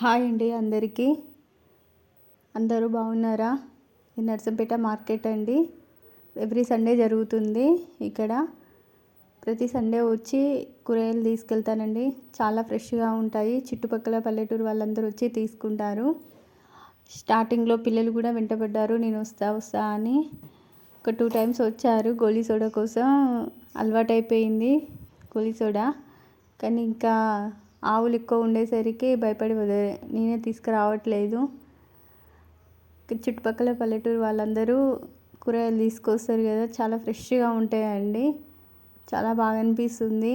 Hi అండి అందరికీ. అందరూ బాగున్నారా? ఈ నర్సంపేట మార్కెట్ అండి. ఎవ్రీ సండే జరుగుతుంది ఇక్కడ. ప్రతి సండే వచ్చి కూరగాయలు తీసుకెళ్తానండి. చాలా ఫ్రెష్గా ఉంటాయి. చుట్టుపక్కల పల్లెటూరు వాళ్ళందరూ వచ్చి తీసుకుంటారు. స్టార్టింగ్లో పిల్లలు కూడా వెంటబడ్డారు. నేను వస్తా వస్తా అని. ఒక టూ టైమ్స్ వచ్చారు. గోలీ సోడా కోసం అలవాటైపోయింది గోలీ సోడా. కానీ ఇంకా ఆవులు ఎక్కువ ఉండేసరికి భయపడి నేనే తీసుకురావట్లేదు. చుట్టుపక్కల పల్లెటూరు వాళ్ళందరూ కూరగాయలు తీసుకొస్తారు కదా చాలా ఫ్రెష్గా ఉంటాయండి. చాలా బాగా అనిపిస్తుంది.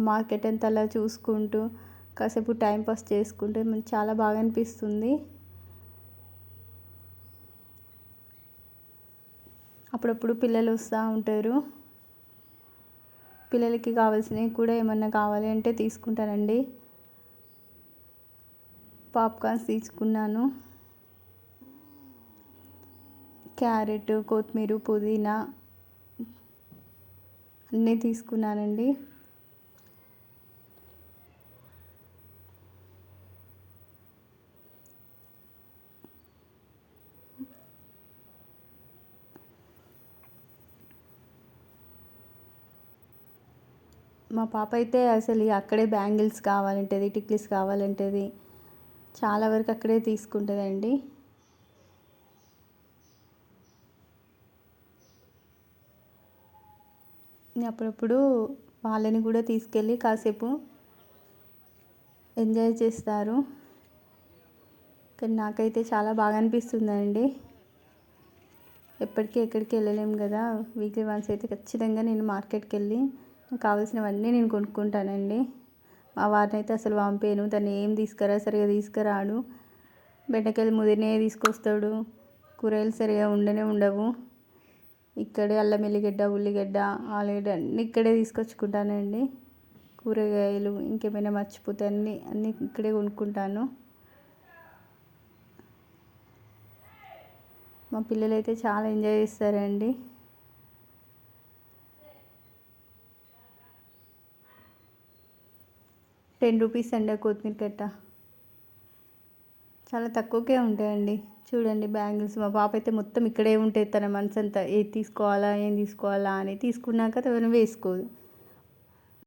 మార్కెట్ అంతా అలా చూసుకుంటూ కాసేపు టైంపాస్ చేసుకుంటే మనకు చాలా బాగా అనిపిస్తుంది. అప్పుడప్పుడు పిల్లలు వస్తూ ఉంటారు. పిల్లలకి కావాల్సినవి కూడా ఏమన్నా కావాలి అంటే తీసుకుంటానండి. పాప్కార్న్స్ తీసుకున్నాను. క్యారెట్ కొత్తిమీర పుదీనా అన్నీ తీసుకున్నానండి. మా పాప అయితే అసలు అక్కడే బ్యాంగిల్స్ కావాలంటది టిక్లీస్ కావాలంటది. చాలా వరకు అక్కడే తీసుకుంటుందండి. అప్పుడప్పుడు వాళ్ళని కూడా తీసుకెళ్ళి కాసేపు ఎంజాయ్ చేస్తారు. కానీ నాకైతే చాలా బాగా అనిపిస్తుందండి. ఎప్పటికీ ఎక్కడికి వెళ్ళలేము కదా. వీక్లీ వన్స్ అయితే ఖచ్చితంగా నేను మార్కెట్కి వెళ్ళి కావాల్సినవన్నీ నేను కొనుక్కుంటానండి. మా వారినైతే అసలు పంపేను తను ఏం తీసుకురా సరిగా తీసుకురాడు. బెండకాయలు ముదిరినే తీసుకొస్తాడు. కూరగాయలు సరిగా ఉండనే ఉండవు. ఇక్కడే అల్లం ఎల్లిగడ్డ ఉల్లిగడ్డ ఆలుగడ్డ అన్నీ ఇక్కడే తీసుకొచ్చుకుంటానండి. కూరగాయలు ఇంకేమైనా మర్చిపోతే అన్నీ అన్నీ ఇక్కడే కొనుక్కుంటాను. మా పిల్లలు అయితే చాలా ఎంజాయ్ చేస్తారండి. టెన్ రూపీస్ అండి కొత్తిమీర కట్ట. చాలా తక్కువకే ఉంటాయండి. చూడండి బ్యాంగిల్స్. మా పాప అయితే మొత్తం ఇక్కడే ఉంటాయి తన మనసు అంతా ఏది తీసుకోవాలా? ఏం తీసుకోవాలా? అని తీసుకున్నాక తను వేసుకోదు.